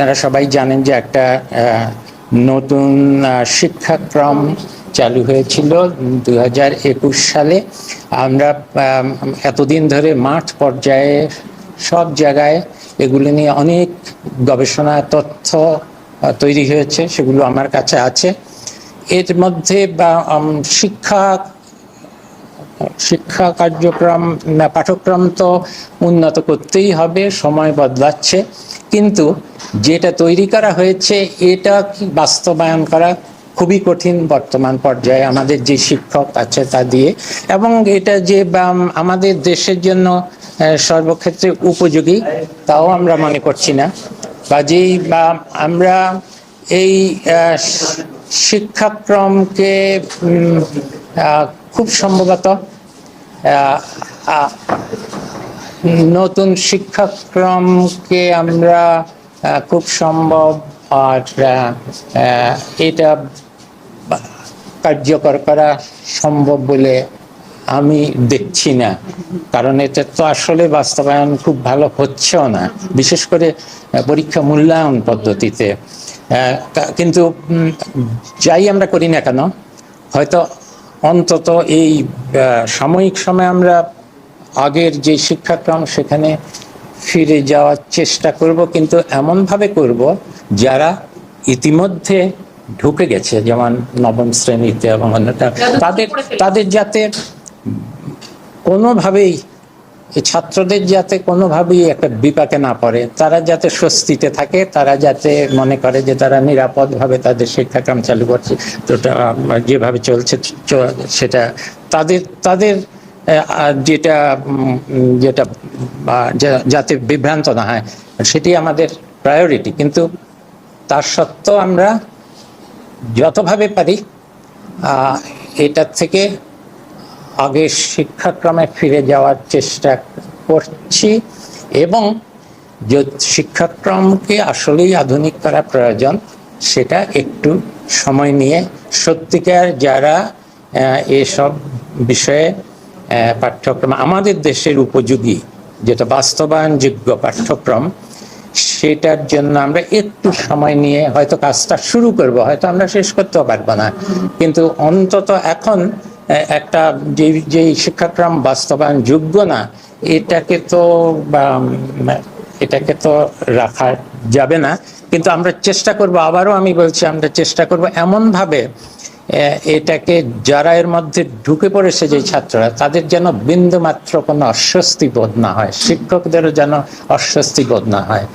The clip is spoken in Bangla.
আপনারা সবাই জানেন যে একটা নতুন শিক্ষাক্রম চালু হয়েছিল দু হাজার একুশ সালে। আমরা এতদিন ধরে মাঠ পর্যায়ে সব জায়গায় এগুলি নিয়ে অনেক গবেষণা তথ্য তৈরি হয়েছে, সেগুলো আমার কাছে আছে। এর মধ্যে, বা শিক্ষা শিক্ষা কার্যক্রম, পাঠ্যক্রম তো উন্নত করতেই হবে, সময় বদলাচ্ছে। কিন্তু যেটা তৈরি করা হয়েছে এটা বাস্তবায়ন করা খুবই কঠিন বর্তমান পর্যায়ে। আমাদের যে শিক্ষক আছে তা দিয়ে এবং এটা যে বা, আমাদের দেশের জন্য সর্বক্ষেত্রে উপযোগী তাও আমরা মনে করছি না। কাজেই বা আমরা এই শিক্ষাক্রমকে খুব সম্ভবত নতুন শিক্ষাক্রমকে আমরা খুব সম্ভব আর এটা কার্যকর করা সম্ভব বলে আমি দেখছি না। কারণ এটা তো আসলে বাস্তবায়ন খুব ভালো হচ্ছেও না। বিশেষ করে পরীক্ষা মূল্যায়ন পদ্ধতিতে। কিন্তু যাই আমরা করি না কেন, হয়তো অন্তত এই সাময়িক সময় আমরা আগের যে শিক্ষাক্রম সেখানে ফিরে যাওয়ার চেষ্টা করব কিন্তু এমনভাবে করব যারা ইতিমধ্যে ঢুকে গেছে যেমন নবম শ্রেণীতে এবং অন্যটা তাদের তাদের যাতে কোনোভাবেই এই ছাত্রদের যাতে কোনোভাবেই একটা বিপাকে না পড়ে তারা যাতে স্বস্তিতে থাকে তারা যাতে মনে করে যে তারা নিরাপদভাবে তাদের শিক্ষাক্রম চালু করছে তো যেভাবে চলছে সেটা তাদের তাদের যেটা যেটা যাতে বিভ্রান্ত না হয়, সেটি আমাদের প্রায়োরিটি কিন্তু তার সত্ত্বেও আমরা যতভাবে পারি এটার থেকে আগে শিক্ষাক্রমে ফিরে যাওয়ার চেষ্টা করছি এবং শিক্ষাক্রমকে আসলেই আধুনিক করা প্রয়োজন, সেটা একটু সময় নিয়ে। সত্যিকার যারা এসব বিষয়ে পাঠ্যক্রম, আমাদের দেশের উপযোগী যেটা বাস্তবায়নযোগ্য পাঠ্যক্রম, সেটার জন্য আমরা একটু সময় নিয়ে হয়তো কাজটা শুরু করব, হয়তো আমরা শেষ করতেও পারব না। কিন্তু অন্তত এখন একটা যে যে শিক্ষাক্রম বাস্তবায়ন যোগ্য না, এটাকে তো এটাকে তো রাখা যাবে না। কিন্তু আমরা চেষ্টা করব, আবারও আমি বলছি, আমরা চেষ্টা করব এমনভাবে এটাকে যারা এর মধ্যে ঢুকে পড়েছে যে ছাত্ররা, তাদের যেন বিন্দু মাত্র কোনো অস্বস্তি বোধ না হয়, শিক্ষকদেরও যেন অস্বস্তি বোধ না হয়।